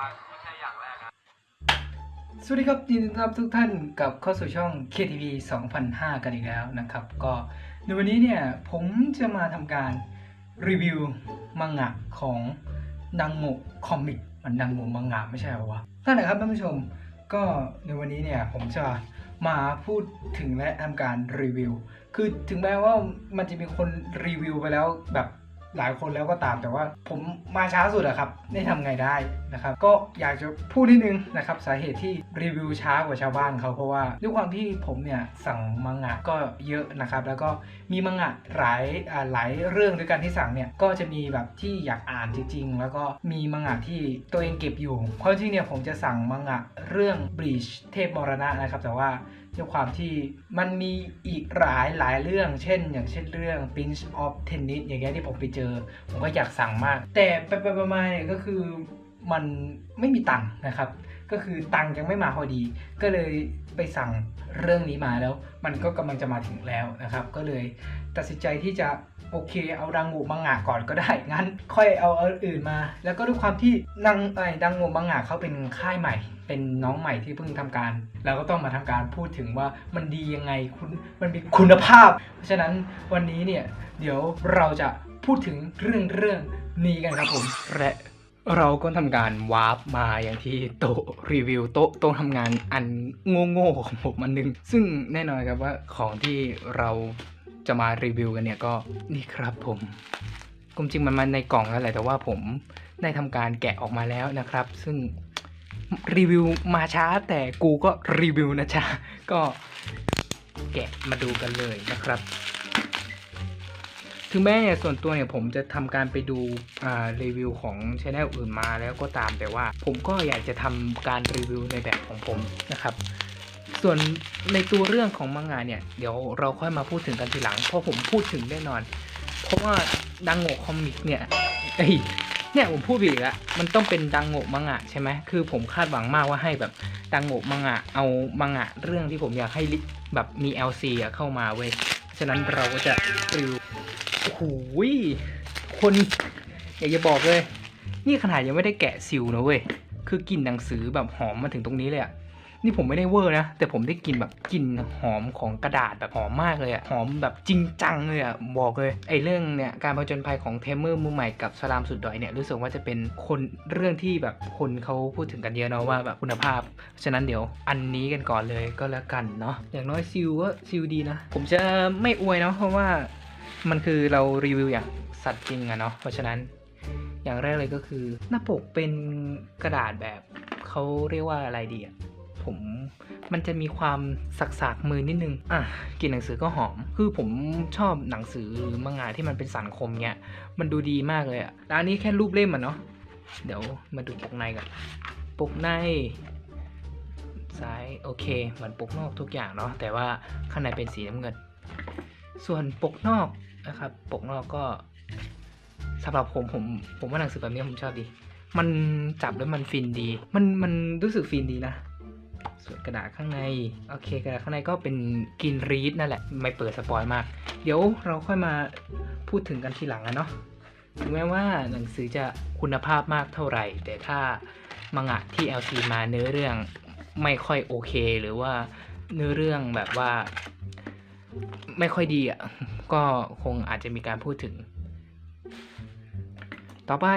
ว่าไม่ใช่อย่างแรกนะสวัสดีครับยินดีต้อนรับทุกท่านกลับเข้าสู่ช่อง KTV 2005 กันอีกแล้วนะครับ ก็ในวันนี้เนี่ยผมจะมาทำการรีวิวมังงะของดังโงะคอมิกมันดังโงะมังงะไม่ใช่เหรอวะนั่นแหละครับท่านผู้ชมก็ในวันนี้เนี่ยผมจะมาพูดถึงและทำการรีวิว คือถึงแม้ว่ามันจะมีคนรีวิวไปแล้วแบบ หลายคนแล้วก็ตามแต่ว่าผมมาช้าสุดอะครับได้ทำไงได้นะครับ ก็อยากจะพูดนิดนึงนะครับ สาเหตุที่รีวิวช้ากว่าชาวบ้านเขาเพราะว่าด้วยความที่ผมเนี่ยสั่งมังงะก็เยอะนะครับ แล้วก็มีมังงะหลายอ่าหลายเรื่องด้วยกันที่สั่งเนี่ยก็จะมีแบบที่อยากอ่านจริงๆ แล้วก็มีมังงะที่ตัวเองเก็บอยู่ เพราะจริงๆเนี่ยผมจะสั่งมังงะเรื่อง Bleach เทพมรณะนะครับ แต่ว่าด้วยความที่มันมีอีกหลายหลายเรื่อง เช่น อย่างเช่นเรื่อง Prince of Tennis อย่างเงี้ยที่ผมไปเจอ ผมก็อยากสั่งมาก แต่ไปไปมาเนี่ยก็คือมันไม่มีตังค์นะครับ ก็คือตังค์ยังไม่มาพอดี ก็เลยไปสั่งเรื่องนี้มาแล้ว มันก็กำลังจะมาถึงแล้วนะครับ ก็เลยตัดสินใจที่จะ โอเค เอาดังงูมังงะก่อนก็ได้ งั้น ค่อยเอาเอาอื่นมา แล้วก็ด้วยความที่นางไอ้ดังงูมังงะเขาเป็นค่ายใหม่ เป็นน้องใหม่ที่เพิ่งทำการ เราก็ต้องมาทำการพูดถึงว่ามันดียังไงคุณมันมีคุณภาพ เพราะฉะนั้นวันนี้เนี่ยเดี๋ยวเราจะพูดถึงเรื่องเรื่องนี้กันครับผมและเราก็ทำการวาร์ปมาอย่างที่โต๊ะรีวิวโต๊ะโต๊ะทำงานอันโง่ๆของผมอันหนึง ซึ่งแน่นอนครับว่าของที่เรา จะมารีวิวกันเนี่ยก็นี่ครับผมความจริงมันมาในกล่องแล้วแหละแต่ว่าผมได้ทำการแกะออกมาแล้วนะครับ ซึ่งรีวิวมาช้าแต่กูก็รีวิวนะจ๊ะก็แกะมาดูกันเลยนะครับ ถึงแม้เนี่ยส่วนตัวเนี่ยผมจะทำการไปดูอ่ารีวิวของช anel อื่นมาแล้วก็ตามแต่ว่า ผมก็อยากจะทำการรีวิวในแบบของผมนะครับ ส่วนในตัวเรื่องของมังงะเนี่ย เดี๋ยวเราค่อยมาพูดถึงกันทีหลัง เพราะผมพูดถึงแน่นอน เพราะว่าดังโงะคอมิกเนี่ยเอ้เนี่ยผมพูดผิดอีกแล้วมันต้องเป็นดังโงะมังงะใช่ไหมคือผมคาดหวังมากว่าให้แบบดังโงะมังงะเอามังงะเรื่องที่ผมอยากให้แบบมี LC อะเข้ามาเว้ยฉะนั้นเราก็จะรีวิวโอ้โหยคนอยากจะบอกเลย นี่ขนาดยังไม่ได้แกะซิลนะเว้ยคือกลิ่นหนังสือแบบหอมมาถึงตรงนี้เลยอะ นี่ผมไม่ได้เวอร์นะ แต่ผมได้กลิ่นแบบกลิ่นหอมของกระดาษแบบหอมมากเลยอะหอมแบบจริงจังเลยอะบอกเลยไอ้เรื่องเนี่ยการผจญภัยของเทมเมอร์มือใหม่กับสลามสุดดอยเนี่ยรู้สึกว่าจะเป็นคนเรื่องที่แบบคนเขาพูดถึงกันเยอะเนาะว่าแบบคุณภาพ ฉะนั้นเดี๋ยวอันนี้กันก่อนเลยก็แล้วกันเนาะอย่างน้อยซิลก็ซิลดีนะ ผมจะไม่อวยเนาะเพราะว่ามันคือเรารีวิวอย่างสัตว์จริงอะเนาะเพราะฉะนั้นอย่างแรกเลยก็คือหน้าปกเป็นกระดาษแบบเขาเรียกว่าอะไรดีอะ ผมมันจะมีความสักๆมือนิดนึง อะกลินหนังสือก็หอม คือผมชอบหนังสือมังงะที่มันเป็นสันคมเนี้ย มันดูดีมากเลยอะแล้วอันนี้แค่รูปเล่มอะเนาะ เดี๋ยวมาดูปกในก่อนปกในซ้ายโอเค เหมือนปกนอกทุกอย่างเนาะ แต่ว่าข้างในเป็นสีน้ำเงิน ส่วนปกนอกนะครับ ปกนอกก็สำหรับผมผมผมว่าหนังสือแบบนี้ผมชอบดี มันจับแล้วมันฟินดี มันมันรู้สึกฟินดีนะ ส่วนกระดาษข้างใน โอเค กระดาษข้างในก็เป็นกรีนรีดนั่นแหละ ไม่เปิดสปอยมาก เดี๋ยวเราค่อยมาพูดถึงกันทีหลังอะเนาะ ถึงแม้ว่าหนังสือจะคุณภาพมากเท่าไหร่ แต่ถ้ามังงะที่ LC มาเนื้อเรื่องไม่ค่อยโอเค หรือว่าเนื้อเรื่องแบบว่า ไม่ค่อยดีอะ ก็คงอาจจะมีการพูดถึง ต่อไป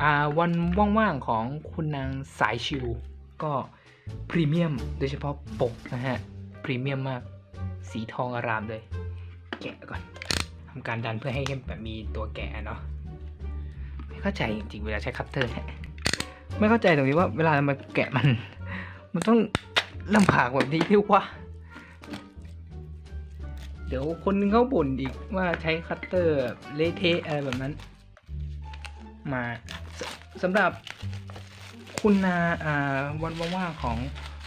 อวันว่างๆของคุณนางสายชิว ก็ พรีเมียมโดยเฉพาะปกนะฮะ พรีเมียมมาก สีทองอารามเลย แกะก่อนทำการดันเพื่อให้แบบมีตัวแกะเนาะไม่เข้าใจจริงๆเวลาใช้คัตเตอร์เนี่ยไม่เข้าใจตรงนี้ว่าเวลามาแกะมัน มันต้องลำบากแบบนี้ที่ว่า เดี๋ยวคนเขาบ่นอีกว่าใช้คัตเตอร์เละเทะอะไรแบบนั้น มาสสำหรับ คุณนาวันว่างๆของ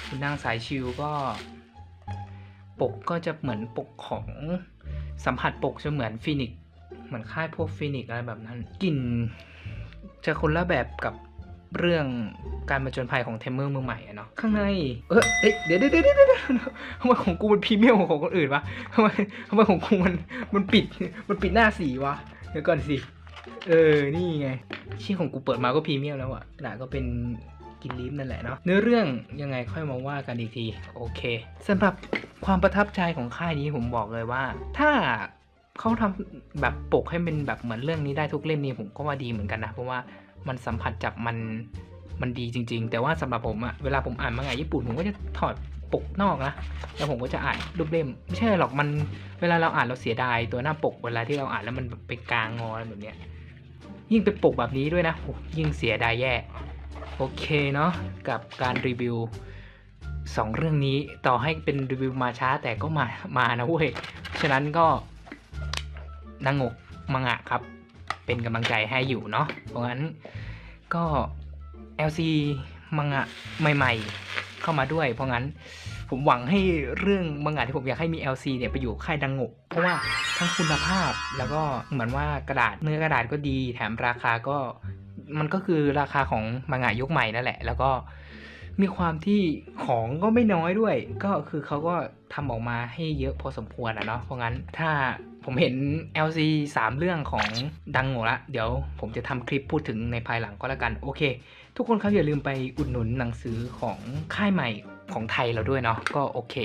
คุณนางสายชิวก็ ปกก็จะเหมือนปกของสัมผัสปกจะเหมือนฟินิกเหมือนค่ายพวกฟินิกอะไรแบบนั้นกลิ่นจะคนละแบบกับเรื่องการมาจนภัยของเทมเมอร์มือใหม่อะเนาะข้างใน เออเอ๊ะเดี๋ยวเดี๋ยวเดี๋ยวเดี๋ยวทำไมของกูมันพรีเมียมของคนอื่นวะทำไมทำไมของกูมันมันปิดมันปิดหน้าสีวะเดี๋ยวก่อนสิ เออ นี่ไง ชื่อของกูเปิดมาก็พรีเมียมแล้วอะด่าก็เป็นกินลิฟนั่นแหละเนาะ เนื้อเรื่องยังไงค่อยมาว่ากันอีกที โอเคสำหรับความประทับใจของค่ายนี้ผมบอกเลยว่า ถ้าเขาทำแบบปกให้เป็นแบบเหมือนเรื่องนี้ได้ทุกเล่มนี้ผมก็ว่าดีเหมือนกันนะ เพราะว่ามันสัมผัสจับมันมันดีจริง ๆ แต่ว่าสำหรับผมอะเวลาผมอ่านมังงะญี่ปุ่นผมก็จะถอดปกนอกนะแล้วผมก็จะอ่านรูปเล่ม ไม่ใช่หรอกมันเวลาเราอ่านเราเสียดายตัวหน้าปกเวลาที่เราอ่านแล้วมันไปกลางงอแบบเนี้ย ยิ่งเป็นปกแบบนี้ด้วยนะยิ่งเสียดายแย่โอเคเนาะกับการรีวิวสองเรื่องนี้ต่อให้เป็นรีวิวมาช้าแต่ก็มามานะเว้ยฉะนั้นก็นางงกมังงะครับ เป็นกำลังใจให้อยู่เนาะเพราะงั้นก็ LC มังงะใหม่ ๆ เข้ามาด้วย เพราะงั้น ผมหวังให้เรื่องมังงะที่ผมอยากให้มี LC เนี่ยไปอยู่ค่ายดังงกเพราะว่าทั้งคุณภาพแล้วก็เหมือนว่ากระดาษเนื้อกระดาษก็ดี แถมราคาก็มันก็คือราคาของมังงะยุคใหม่นั่นแหละ แล้วก็มีความที่ของก็ไม่น้อยด้วย ก็คือเขาก็ทำออกมาให้เยอะพอสมควรอะเนาะเพราะงั้นถ้าผมเห็น LC 3 เรื่องของดังโงละ เดี๋ยวผมจะทำคลิปพูดถึงในภายหลังก็แล้วกัน โอเค ทุกคนครับอย่าลืมไปอุดหนุนหนังสือของค่ายใหม่ ของไทยเราด้วยเนาะก็โอเค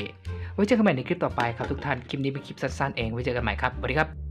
ไว้เจอกันใหม่ในคลิปต่อไปครับทุกท่าน คลิปนี้เป็นคลิปสั้นๆเอง ไว้เจอกันใหม่ครับสวัสดีครับ